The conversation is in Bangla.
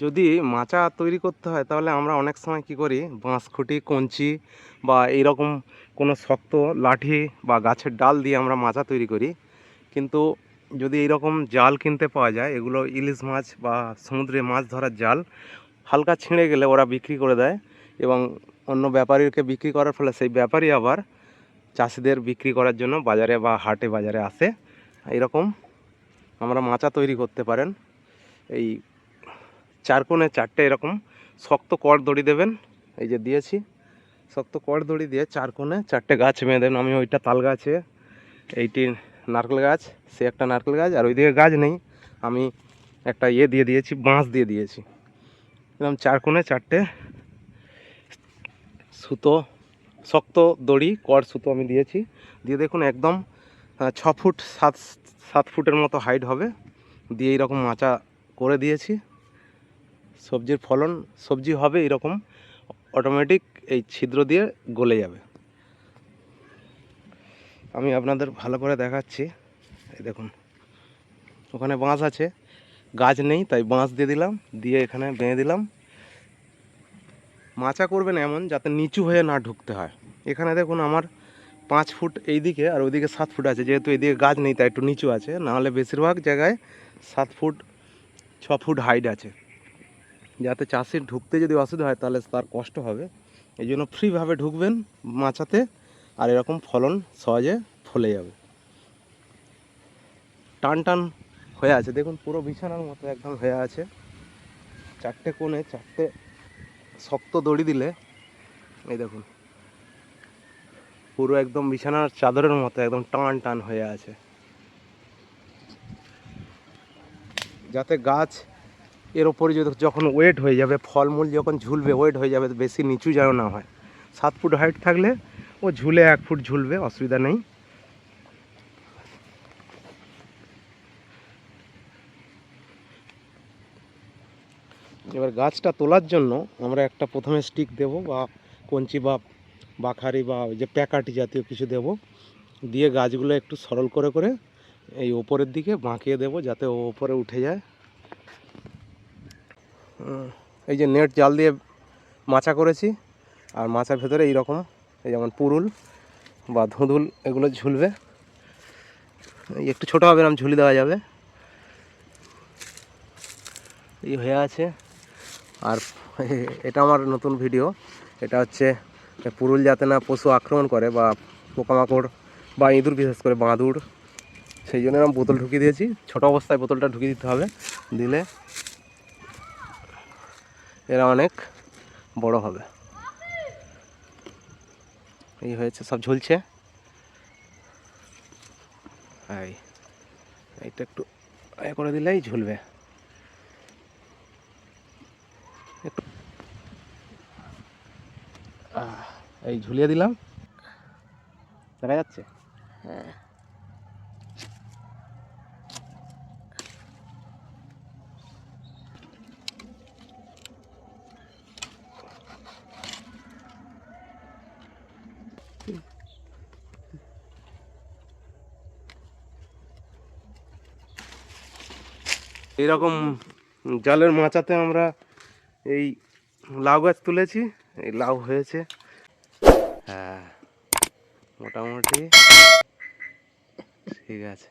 যদি মাচা তৈরি করতে হয়, তাহলে আমরা অনেক সময় কি করি? বাঁশ খুঁটি, কঞ্চি বা এইরকম কোনো শক্ত লাঠি বা গাছের ডাল দিয়ে আমরা মাচা তৈরি করি। কিন্তু যদি এইরকম জাল কিনতে পাওয়া যায়, এগুলো ইলিশ মাছ বা সমুদ্রে মাছ ধরার জাল, হালকা ছিঁড়ে গেলে ওরা বিক্রি করে দেয় এবং অন্য ব্যাপারীকে বিক্রি করার ফলে সেই ব্যাপারী আবার চাষিদের বিক্রি করার জন্য বাজারে বা হাটে বাজারে আসে। এরকম আমরা মাচা তৈরি করতে পারেন। এই চার কোণে চারটে এরকম শক্ত কড় দড়ি দেবেন। এই যে দিয়েছি। শক্ত কড় দড়ি দিয়ে চার কোণে চারটে গাছ বেঁধে দেবেন। আমি ওইটা তাল গাছে, এইটি নারকেল গাছ, সে একটা নারকেল গাছ, আর ওইদিকে গাছ নেই। আমি একটা ইয়ে দিয়ে দিয়েছি, বাঁশ দিয়ে দিয়েছি। এরকম চার কোণে চারটে সুতো, শক্ত দড়ি কড় সুতো আমি দিয়েছি। দিয়ে দেখুন একদম ছ ফুট, সাত সাত ফুটের মতো হাইট হবে। দিয়ে এইরকম মাচা করে দিয়েছি। সবজির ফলন, সবজি হবে এরকম অটোমেটিক এই ছিদ্র দিয়ে গলে যাবে। আমি আপনাদের ভালো করে দেখাচ্ছি। এই দেখুন, ওখানে বাঁশ আছে, গাছ নেই, তাই বাঁশ দিয়ে দিলাম, দিয়ে এখানে বেঁধে দিলাম। মাচা করবেন এমন যাতে নিচু হয়ে না ঢুকতে হয়। এখানে দেখুন আমার পাঁচ ফুট এই দিকে আর ওইদিকে সাত ফুট আছে, যেহেতু এইদিকে গাছ নেই, তাই একটু নিচু আছে। নাহলে বেশিরভাগ জায়গায় সাত ফুট, ছ ফুট হাইট আছে। যাতে চাষির ঢুকতে যদি অসুবিধা হয়, তাহলে তার কষ্ট হবে। এই জন্য ফ্রিভাবে ঢুকবেন মাচাতে আর এরকম ফলন সহজে ফলে যাবে। টান টান হয়ে আছে। দেখুন, পুরো বিছানার মতো একদম হয়ে আছে। চারটে কোণে চারটে শক্ত দড়ি দিলে, এই দেখুন, পুরো একদম বিছানার চাদরের মতো একদম টান টান হয়ে আছে। যাতে গাছ এর ওপরে যদি যখন ওয়েট হয়ে যাবে, ফলমূল যখন ঝুলবে ওয়েট হয়ে যাবে, বেশি নিচু যেন না হয়। সাত ফুট হাইট থাকলে ও ঝুলে এক ফুট ঝুলবে, অসুবিধা নেই। এবার গাছটা তোলার জন্য আমরা একটা প্রথমে স্টিক দেব বা কঞ্চি বা বাখারি বা যে প্যাকাটি জাতীয় কিছু দেব। দিয়ে গাছগুলো একটু সরল করে করে এই ওপরের দিকে বাঁকিয়ে দেব যাতে ও ওপরে উঠে যায়। এই যে নেট জাল দিয়ে মাচা করেছি, আর মাচার ভেতরে এই রকম এই যেমন পুরুল বা ধুঁধুল, এগুলো ঝুলবে। একটু ছোটো হবে, এরকম ঝুলি দেওয়া যাবে। এই হয়ে আছে। আর এটা আমার নতুন ভিডিও। এটা হচ্ছে পুরুল যাতে না পশু আক্রমণ করে বা পোকামাকড় বা ইঁদুর, বিশেষ করে বাঁদুর, সেই জন্য আমি বোতল ঢুকিয়ে দিয়েছি। ছোট অবস্থায় বোতলটা ঢুকিয়ে দিতে হবে। দিলে এরা অনেক বড় হবে। এই হয়েছে, সব ঝুলছে। এই, এইটা একটু এ করে দিলেই ঝুলবে। এই ঝুলিয়ে দিলাম। দেখা যাচ্ছে? হ্যাঁ। এইরকম জলের মাচাতে আমরা এই লাউ গাছ তুলেছি, এই লাউ হয়েছে। হ্যাঁ মোটামুটি ঠিক আছে।